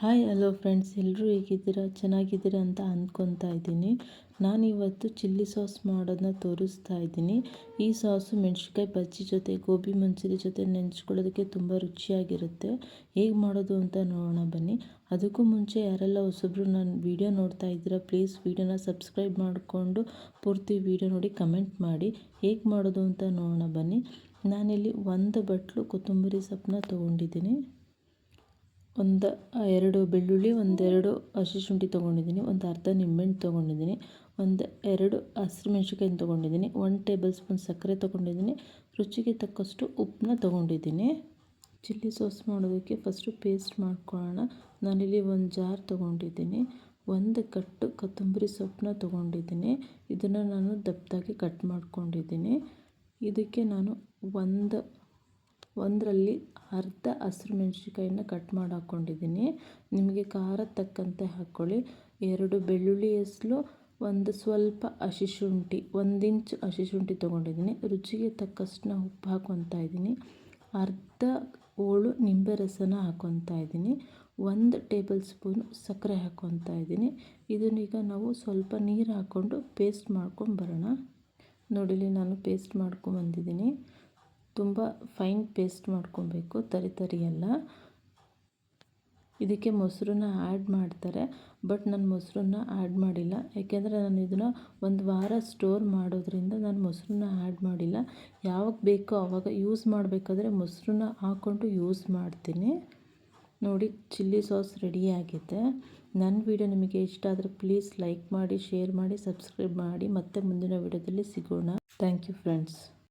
Hi hello friends ಎಲ್ಲರೂ ಹೇಗಿದ್ದೀರಾ? ಚೆನ್ನಾಗಿದ್ದೀರಾ ಅಂತ ಅಂದ್ಕೊತಾ ಇದ್ದೀನಿ. ನಾನಿವತ್ತು ಚಿಲ್ಲಿ ಸಾಸ್ ಮಾಡೋದನ್ನ ತೋರಿಸ್ತಾ ಇದ್ದೀನಿ. ಈ ಸಾಸು ಮೆಣಸಿನ್ಕಾಯಿ ಬಜ್ಜಿ ಜೊತೆ, ಗೋಬಿ ಮಂಚೂರಿ ಜೊತೆ ನೆಂಚ್ಕೊಳ್ಳೋದಕ್ಕೆ ತುಂಬ ರುಚಿಯಾಗಿರುತ್ತೆ. ಹೇಗೆ ಮಾಡೋದು ಅಂತ ನೋಡೋಣ ಬನ್ನಿ. ಅದಕ್ಕೂ ಮುಂಚೆ ಯಾರೆಲ್ಲ ಹೊಸಬ್ರು ನಾನು ವೀಡಿಯೋ ನೋಡ್ತಾ ಇದ್ದೀರಾ, ಪ್ಲೀಸ್ ವೀಡಿಯೋನ ಸಬ್ಸ್ಕ್ರೈಬ್ ಮಾಡಿಕೊಂಡು ಪೂರ್ತಿ ವೀಡಿಯೋ ನೋಡಿ ಕಮೆಂಟ್ ಮಾಡಿ. ಹೇಗೆ ಮಾಡೋದು ಅಂತ ನೋಡೋಣ ಬನ್ನಿ. ನಾನಿಲ್ಲಿ ಒಂದು ಬಟ್ಲು ಕೊತ್ತಂಬರಿ ಸೊಪ್ಪನ್ನ ತೊಗೊಂಡಿದ್ದೀನಿ. ಒಂದು ಎರಡು ಬೆಳ್ಳುಳ್ಳಿ ಒಂದೆರಡು ಹಸಿ ಶುಂಠಿ ತೊಗೊಂಡಿದ್ದೀನಿ, ಒಂದು ಅರ್ಧ ನಿಂಬೆಹಣ್ಣು ತೊಗೊಂಡಿದ್ದೀನಿ, ಒಂದು ಎರಡು ಹಸಿರು ಮೆಣ್ಸಿನ್ಕಾಯಿನ ತೊಗೊಂಡಿದ್ದೀನಿ ಒನ್ ಟೇಬಲ್ ಸ್ಪೂನ್ ಸಕ್ಕರೆ ತೊಗೊಂಡಿದ್ದೀನಿ, ರುಚಿಗೆ ತಕ್ಕಷ್ಟು ಉಪ್ಪನ್ನ ತೊಗೊಂಡಿದ್ದೀನಿ. ಚಿಲ್ಲಿ ಸಾಸ್ ಮಾಡೋದಕ್ಕೆ ಫಸ್ಟು ಪೇಸ್ಟ್ ಮಾಡ್ಕೊಳ್ಳೋಣ. ನಾನಿಲ್ಲಿ ಒಂದು ಜಾರ್ ತೊಗೊಂಡಿದ್ದೀನಿ, ಒಂದು ಕಟ್ಟು ಕೊತ್ತಂಬರಿ ಸೊಪ್ಪನ್ನ ತೊಗೊಂಡಿದ್ದೀನಿ, ಇದನ್ನು ನಾನು ದಪ್ಪದಾಗಿ ಕಟ್ ಮಾಡ್ಕೊಂಡಿದ್ದೀನಿ. ಇದಕ್ಕೆ ನಾನು ಒಂದು ಒಂದರಲ್ಲಿ ಅರ್ಧ ಹಸಿರು ಮೆಣ್ಸಿನ್ಕಾಯಿನ ಕಟ್ ಮಾಡಿ ಹಾಕ್ಕೊಂಡಿದ್ದೀನಿ ನಿಮಗೆ ಖಾರ ತಕ್ಕಂತೆ ಹಾಕ್ಕೊಳ್ಳಿ ಎರಡು ಬೆಳ್ಳುಳ್ಳಿ ಹೆಸ್ಲು, ಒಂದು ಸ್ವಲ್ಪ ಹಸಿ ಶುಂಠಿ, ಒಂದು ಇಂಚ್ ಹಸಿ ಶುಂಠಿ ತೊಗೊಂಡಿದ್ದೀನಿ. ರುಚಿಗೆ ತಕ್ಕಷ್ಟು ಉಪ್ಪು ಹಾಕ್ಕೊತಾ ಇದ್ದೀನಿ. ಅರ್ಧ ಹೋಳು ನಿಂಬೆ ರಸನ ಹಾಕ್ಕೊತಾ ಇದ್ದೀನಿ. ಒಂದು ಟೇಬಲ್ ಸ್ಪೂನು ಸಕ್ಕರೆ ಹಾಕ್ಕೊತಾ ಇದ್ದೀನಿ. ಇದನ್ನೀಗ ನಾವು ಸ್ವಲ್ಪ ನೀರು ಹಾಕ್ಕೊಂಡು ಪೇಸ್ಟ್ ಮಾಡ್ಕೊಂಡು ಬರೋಣ. ನೋಡಿಲಿ ನಾನು ಪೇಸ್ಟ್ ಮಾಡ್ಕೊಂಬಂದಿದ್ದೀನಿ ತುಂಬ ಫೈನ್ ಪೇಸ್ಟ್ ಮಾಡ್ಕೊಬೇಕು, ತರಿ ತರಿ ಎಲ್ಲ. ಇದಕ್ಕೆ ಮೊಸರನ್ನ ಆ್ಯಡ್ ಮಾಡ್ತಾರೆ ಬಟ್ ನಾನು ಮೊಸರನ್ನ ಆ್ಯಡ್ ಮಾಡಿಲ್ಲ. ಯಾಕೆಂದರೆ ನಾನು ಇದನ್ನು ಒಂದು ವಾರ ಸ್ಟೋರ್ ಮಾಡೋದ್ರಿಂದ ನಾನು ಮೊಸರನ್ನ ಆ್ಯಡ್ ಮಾಡಿಲ್ಲ. ಯಾವಾಗ ಬೇಕೋ ಆವಾಗ ಯೂಸ್ ಮಾಡಬೇಕಾದ್ರೆ ಮೊಸರನ್ನ ಹಾಕ್ಕೊಂಡು ಯೂಸ್ ಮಾಡ್ತೀನಿ. ನೋಡಿ ಚಿಲ್ಲಿ ಸಾಸ್ ರೆಡಿಯಾಗಿದೆ ನನ್ನ ವಿಡಿಯೋ ನಿಮಗೆ ಇಷ್ಟ ಆದರೆ ಪ್ಲೀಸ್ ಲೈಕ್ ಮಾಡಿ ಶೇರ್ ಮಾಡಿ ಸಬ್ಸ್ಕ್ರೈಬ್ ಮಾಡಿ. ಮತ್ತೆ ಮುಂದಿನ ವಿಡಿಯೋದಲ್ಲಿ ಸಿಗೋಣ. Thank you friends